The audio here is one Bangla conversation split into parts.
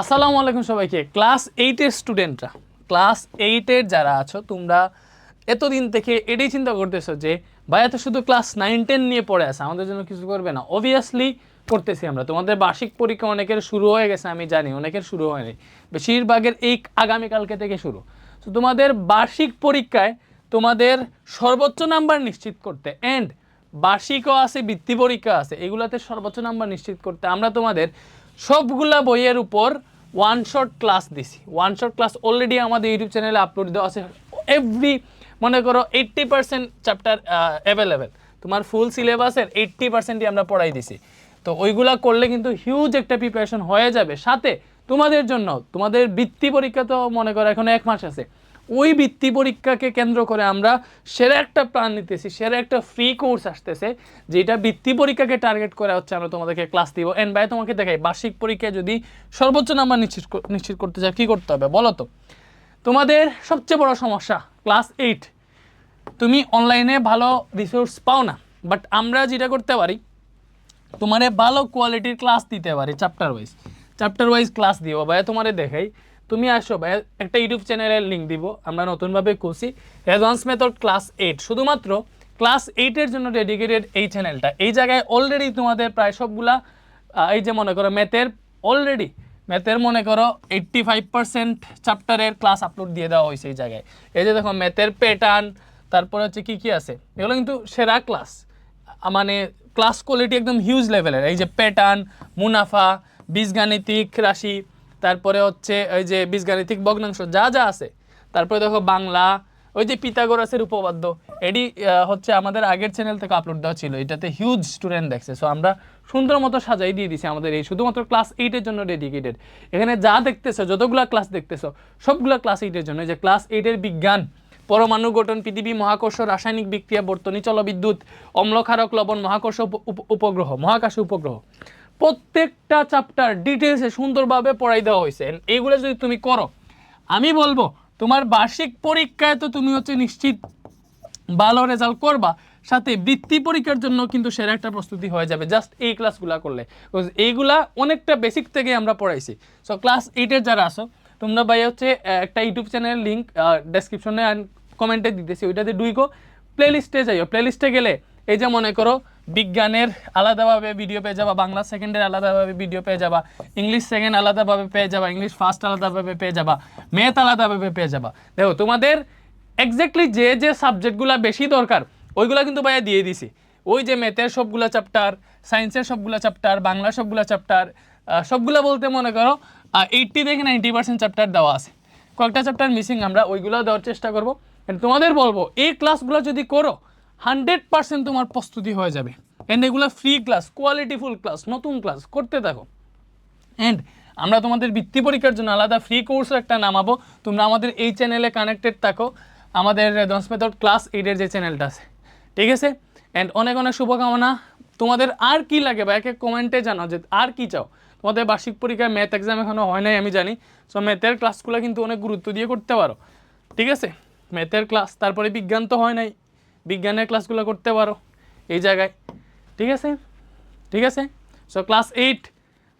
আসসালামু আলাইকুম সবাইকে। ক্লাস এইটের স্টুডেন্টরা ক্লাস এইটের যারা আছো, তোমরা এতদিন থেকে এটাই চিন্তা করতেছো যে ভাইয়া তো শুধু ক্লাস নাইন টেন নিয়ে পড়ে আছে, আমাদের জন্য কিছু করবে না। অবভিয়াসলি করতেছি আমরা। তোমাদের বার্ষিক পরীক্ষা অনেকের শুরু হয়ে গেছে, আমি জানি, অনেকের শুরু হয়নি। বেশিরভাগের এই আগামীকালকে থেকে শুরু। তো তোমাদের বার্ষিক পরীক্ষায় তোমাদের সর্বোচ্চ নাম্বার নিশ্চিত করতে অ্যান্ড বার্ষিকও আছে, বৃত্তি পরীক্ষা আছে, এগুলাতে সর্বোচ্চ নাম্বার নিশ্চিত করতে আমরা তোমাদের সবগুলা বইয়ের উপর ওয়ান শট ক্লাস দিছি। ওয়ান শট ক্লাস অলরেডি আমাদের ইউটিউব চ্যানেলে আপলোড দেওয়া আছে। এভরি মনে করো এইট্টি পার্সেন্ট চ্যাপ্টার অ্যাভেলেবেল তোমার ফুল সিলেবাসের এইট্টি পার্সেন্টই আমরা পড়াই দিছি। তো ওইগুলা করলে কিন্তু হিউজ একটা প্রিপারেশন হয়ে যাবে। সাথে তোমাদের জন্য, তোমাদের বৃত্তি পরীক্ষা তো মনে করো এখন এক মাস আছে। ওই বৃত্তি পরীক্ষাকে কেন্দ্র করে আমরা সেরা একটা প্ল্যান নিতেছি, সেরা একটা ফ্রি কোর্স আসতেছে, যেটা বৃত্তি পরীক্ষাকে টার্গেট করে হচ্ছে আমরা তোমাদেরকে ক্লাস দিব। এন্ড ভাই, তোমাকে দেখাই, বার্ষিক পরীক্ষায় যদি সর্বোচ্চ নাম্বার নিশ্চিত নিশ্চিত করতে চাও, কী করতে হবে বলো তো? তোমাদের সবচেয়ে বড় সমস্যা ক্লাস এইট তুমি অনলাইনে ভালো রিসোর্স পাও না বাট আমরা যেটা করতে পারি, তোমারে ভালো কোয়ালিটির ক্লাস দিতে পারি chapter wise chapter wise class দিব, ভাইয়া, তোমারে দেখাই। তুমি আসো ভাইয়া একটা ইউটিউব চ্যানেলের লিঙ্ক দিব, আমরা নতুনভাবে করছি। অ্যাডভান্স মেথড ক্লাস এইট শুধুমাত্র ক্লাস এইটের জন্য ডেডিকেটেড এই চ্যানেলটা এই জায়গায় অলরেডি তোমাদের প্রায় সবগুলা এই যে মনে করো ম্যাথের অলরেডি ম্যাথের মনে করো এইট্টি ফাইভ পার্সেন্ট চ্যাপ্টারের ক্লাস আপলোড দিয়ে দেওয়া হয়েছে এই জায়গায়। এই যে দেখো ম্যাথের প্যাটার্ন তারপরে হচ্ছে কী কী আছে? এগুলো কিন্তু সেরা ক্লাস মানে ক্লাস কোয়ালিটি একদম হিউজ লেভেলের এই যে প্যাটার্ন মুনাফা, বীজগাণিতিক রাশি তারপরে হচ্ছে ওই যে বীজগাণিতিক ভগ্নাংশ, যা যা আছে। তারপরে দেখো বাংলা, ওই যে পিতাগোরাসের উপপাদ্য এটি হচ্ছে আমাদের আগের চ্যানেল থেকে আপলোড দেওয়া ছিল, এটাতে হিউজ স্টুডেন্ট দেখছে। সো আমরা সুন্দর মতো সাজাই দিয়ে দিছি আমাদের এই, শুধুমাত্র ক্লাস এইটের জন্য ডেডিকেটেড এখানে যা দেখতেছো, যতগুলা ক্লাস দেখতেছো, সবগুলা ক্লাস এইটের জন্য। যে ক্লাস এইটের বিজ্ঞান, পরমাণু গঠন, পৃথিবী, মহাকর্ষ, রাসায়নিক বিক্রিয়া, বর্তনী জলবিদ্যুৎ অম্লক্ষারক লবণ, মহাকর্ষ উপ- উপ- উপগ্রহ, মহাকাশ উপগ্রহ। প্রত্যেকটা চ্যাপ্টার ডিটেলসে সুন্দরভাবে পড়াই দেওয়া হয়েছে। এইগুলো যদি তুমি করো, আমি বলব, তোমার বার্ষিক পরীক্ষায় তো তুমি হচ্ছে নিশ্চিত ভালো রেজাল্ট করবা, সাথে বৃত্তি পরীক্ষার জন্য কিন্তু সেরা একটা প্রস্তুতি হয়ে যাবে। জাস্ট এই ক্লাসগুলা করলে। এইগুলা অনেকটা বেসিক থেকে আমরা পড়াইছি। সো ক্লাস এইটের যারা আসো তোমরা ভাই হচ্ছে একটা ইউটিউব চ্যানেলের লিঙ্ক ডেসক্রিপশনে অ্যান্ড কমেন্টে দিতেছি। ওইটাতে ডুইকো প্লেলিস্টে যাইও। প্লেলিস্টে গেলে এই যে মনে করো, বিজ্ঞানের আলাদাভাবে ভিডিও পেয়ে যাবা, বাংলা সেকেন্ডের আলাদাভাবে ভিডিও পেয়ে যাবা ইংলিশ সেকেন্ড আলাদাভাবে পেয়ে যাবা ইংলিশ ফার্স্ট আলাদাভাবে পেয়ে যাবা ম্যাথ আলাদাভাবে পেয়ে যাবা। দেখো, তোমাদের এক্স্যাক্টলি যে যে সাবজেক্টগুলো বেশি দরকার, ওইগুলো কিন্তু ভাইয়া দিয়ে দিছি। ওই যে ম্যাথের সবগুলো চ্যাপ্টার সায়েন্সের সবগুলো চ্যাপ্টার বাংলা সবগুলো চ্যাপ্টার সবগুলো বলতে মনে করো এইট্টি থেকে নাইনটি পার্সেন্ট চ্যাপ্টার দেওয়া আছে। কয়েকটা চ্যাপ্টার মিসিং আমরা ওইগুলো দেওয়ার চেষ্টা করব। তোমাদের বলব, এই ক্লাসগুলো যদি করো হান্ড্রেড পার্সেন্ট তোমার প্রস্তুতি হয়ে যাবে। অ্যান্ড এগুলো ফ্রি ক্লাস কোয়ালিটিফুল ক্লাস নতুন ক্লাস করতে থাকো। অ্যান্ড আমরা তোমাদের বৃত্তি পরীক্ষার জন্য আলাদা ফ্রি কোর্স একটা নামাবো। তোমরা আমাদের এই চ্যানেলে কানেক্টেড থাকো। আমাদের দশ মেথড ক্লাস এইটের যে চ্যানেলটা আছে। ঠিক আছে? অ্যান্ড অনেক অনেক শুভকামনা। তোমাদের আর কি লাগে বা একে কমেন্টে জানাও যে আর কি চাও। তোমাদের বার্ষিক পরীক্ষায় ম্যাথ এক্সাম এখনও হয় নাই, আমি জানি। সো ম্যাথের ক্লাসগুলো কিন্তু অনেক গুরুত্ব দিয়ে করতে পারো। ঠিক আছে? ম্যাথের ক্লাস তারপরে বিজ্ঞান তো হয় নাই। বিজ্ঞানের ক্লাসগুলো করতে পারো এই জায়গায়। ঠিক আছে? ঠিক আছে? সো ক্লাস এইট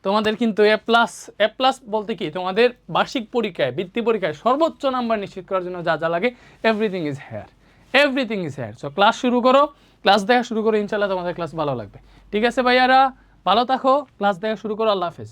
তোমাদের কিন্তু এ প্লাস এ প্লাস বলতে কি? তোমাদের বার্ষিক পরীক্ষায়, বৃত্তি পরীক্ষায় সর্বোচ্চ নাম্বার নিশ্চিত করার জন্য যা যা লাগে everything is here everything is here so class শুরু করো ক্লাস দেখা শুরু করো ইনশাল্লাহ তোমাদের ক্লাস ভালো লাগবে। ঠিক আছে ভাইয়ারা? ভালো থাকো ক্লাস দেখা শুরু করো, আল্লাহ হাফেজ।